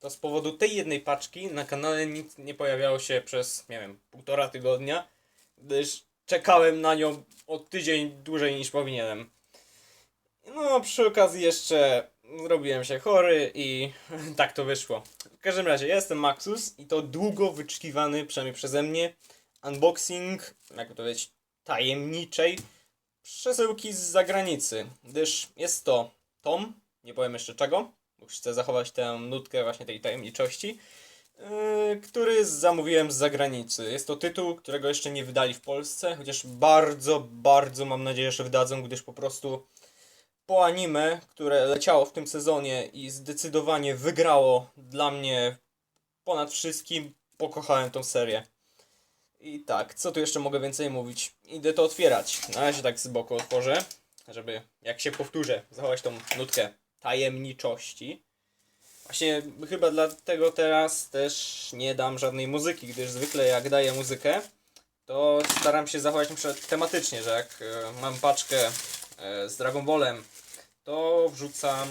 to z powodu tej jednej paczki na kanale nic nie pojawiało się przez, nie wiem, półtora tygodnia, gdyż czekałem na nią o tydzień dłużej niż powinienem. No, przy okazji jeszcze zrobiłem się chory i tak to wyszło. W każdym razie, ja jestem Maxus i to długo wyczekiwany, przynajmniej przeze mnie, unboxing, jak to powiedzieć, tajemniczej przesyłki z zagranicy, gdyż jest to tom, nie powiem jeszcze czego, chcę zachować tę nutkę właśnie tej tajemniczości, yy, który zamówiłem z zagranicy. Jest to tytuł, którego jeszcze nie wydali w Polsce, chociaż bardzo, bardzo mam nadzieję, że wydadzą, gdyż po prostu po anime, które leciało w tym sezonie i zdecydowanie wygrało dla mnie ponad wszystkim, pokochałem tą serię. I tak, co tu jeszcze mogę więcej mówić? Idę to otwierać. Na razie tak z boku otworzę, żeby, jak się powtórzę, zachować tą nutkę tajemniczości. Właśnie chyba dlatego teraz też nie dam żadnej muzyki, gdyż zwykle jak daję muzykę, to staram się zachować przykład tematycznie, że jak e, mam paczkę e, z Dragon Ballem, to wrzucam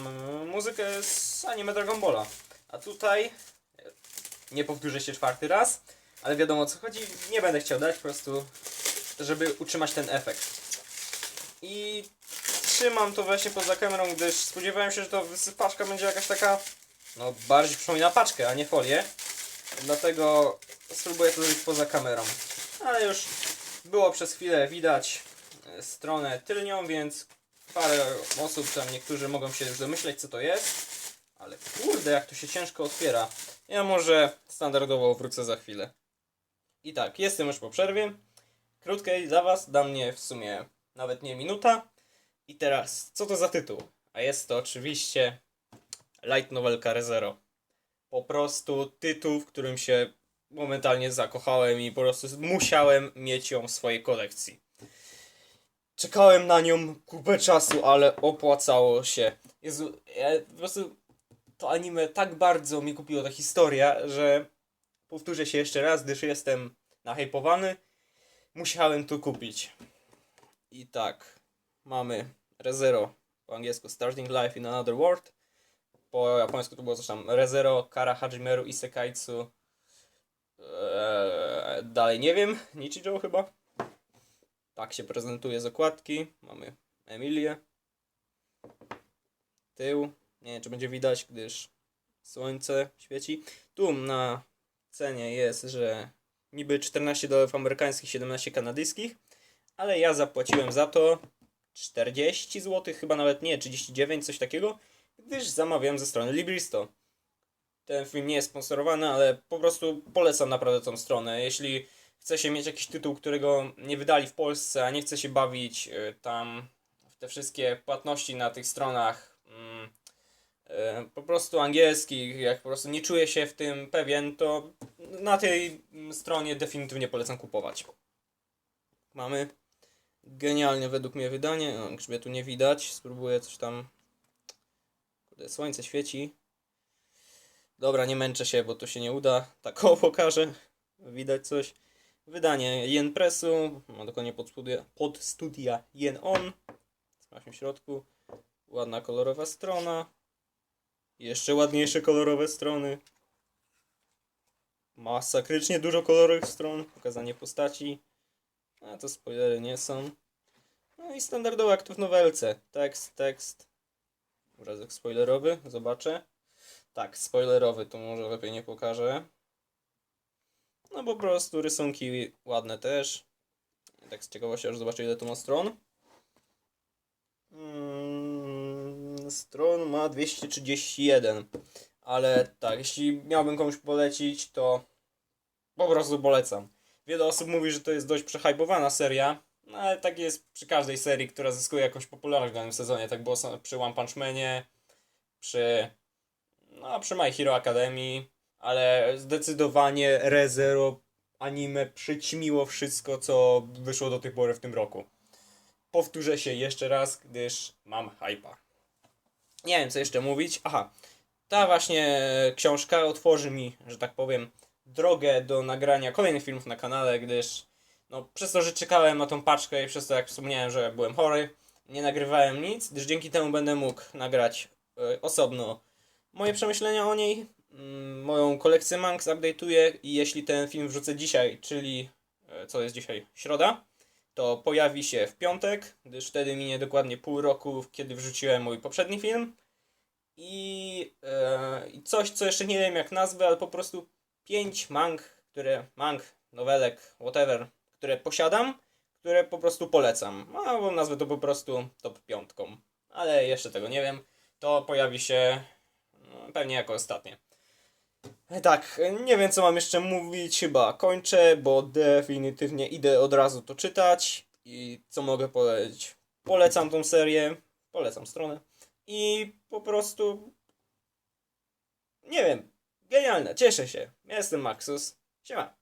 muzykę z anime Dragon Balla. A tutaj e, nie powtórzę się czwarty raz, ale wiadomo o co chodzi. Nie będę chciał dać po prostu, żeby utrzymać ten efekt. I trzymam to właśnie poza kamerą, gdyż spodziewałem się, że to wysypaczka będzie jakaś taka, no bardziej przypomina paczkę, a nie folię. Dlatego spróbuję to zrobić poza kamerą. Ale już było przez chwilę widać e, stronę tylnią, więc parę osób tam, niektórzy mogą się już domyśleć co to jest. Ale kurde, jak to się ciężko otwiera. Ja może standardowo wrócę za chwilę. I tak, jestem już po przerwie. Krótkiej dla Was, dla mnie w sumie nawet nie minuta. I teraz, co to za tytuł? A jest to oczywiście Light Novelka ReZero. Po prostu tytuł, w którym się momentalnie zakochałem i po prostu musiałem mieć ją w swojej kolekcji. Czekałem na nią kupę czasu, ale opłacało się. Jezu, ja po prostu to anime tak bardzo mi kupiło ta historia, że powtórzę się jeszcze raz, gdyż jestem nahypowany. Musiałem to kupić. I tak, mamy ReZero, po angielsku Starting Life in Another World. Po japońsku to było coś tam ReZero, Kara Hajimeru Isekaizu. Eee, dalej nie wiem, Nichijou chyba. Tak się prezentuje z okładki. Mamy Emilię. Tył. Nie wiem, czy będzie widać, gdyż słońce świeci. Tu na cenie jest, że niby 14 dolarów amerykańskich, 17 kanadyjskich, ale ja zapłaciłem za to 40 zł, chyba nawet nie, 39, coś takiego, gdyż zamawiałem ze strony Libristo. Ten film nie jest sponsorowany, ale po prostu polecam naprawdę tą stronę. Jeśli chce się mieć jakiś tytuł, którego nie wydali w Polsce, a nie chce się bawić y, tam w te wszystkie płatności na tych stronach mm, y, po prostu angielskich, jak po prostu nie czuję się w tym pewien, to na tej stronie definitywnie polecam kupować. Mamy genialnie według mnie wydanie. No, grzbietu nie widać. Spróbuję coś tam. Kurde, słońce świeci. Dobra, nie męczę się, bo to się nie uda. Tak o pokażę. Widać coś. Wydanie Yen Pressu. Ma dokładnie pod studia, pod studia Yen On. W środku. Ładna kolorowa strona. Jeszcze ładniejsze kolorowe strony. Masakrycznie dużo kolorowych stron. Pokazanie postaci. A to spoilery nie są. No i standardowo jak tu w nowelce. Tekst, tekst. Obrazek spoilerowy, zobaczę. Tak, spoilerowy to może lepiej nie pokażę. No po prostu rysunki ładne też. Tak z ciekawości aż zobaczę ile to ma stron. Mm, stron ma 231. Ale tak, jeśli miałbym komuś polecić, to po prostu polecam. Wiele osób mówi, że to jest dość przehypowana seria, no ale tak jest przy każdej serii, która zyskuje jakąś popularność w danym sezonie. Tak było przy One Punch Manie, przy, no, przy My Hero Academy, ale zdecydowanie ReZero anime przyćmiło wszystko, co wyszło do tej pory w tym roku. Powtórzę się jeszcze raz, gdyż mam hypa. Nie wiem, co jeszcze mówić. Aha, ta właśnie książka otworzy mi, że tak powiem, drogę do nagrania kolejnych filmów na kanale, gdyż no, przez to, że czekałem na tą paczkę i przez to, jak wspomniałem, że byłem chory, nie nagrywałem nic, gdyż dzięki temu będę mógł nagrać e, osobno moje przemyślenia o niej, mm, moją kolekcję mang update'uję i jeśli ten film wrzucę dzisiaj, czyli e, co jest dzisiaj? Środa, to pojawi się w piątek, gdyż wtedy minie dokładnie pół roku, kiedy wrzuciłem mój poprzedni film. I, I coś, co jeszcze nie wiem jak nazwę, ale po prostu pięć mang, które, mang, nowelek, whatever, które posiadam, które po prostu polecam. Albo nazwę to po prostu top piątką. Ale jeszcze tego nie wiem. To pojawi się no, pewnie jako ostatnie. Tak, nie wiem co mam jeszcze mówić, chyba kończę, bo definitywnie idę od razu to czytać. I co mogę polecić? Polecam tą serię, polecam stronę. I po prostu. Nie wiem, genialne, cieszę się. Jestem Maxus. Siema.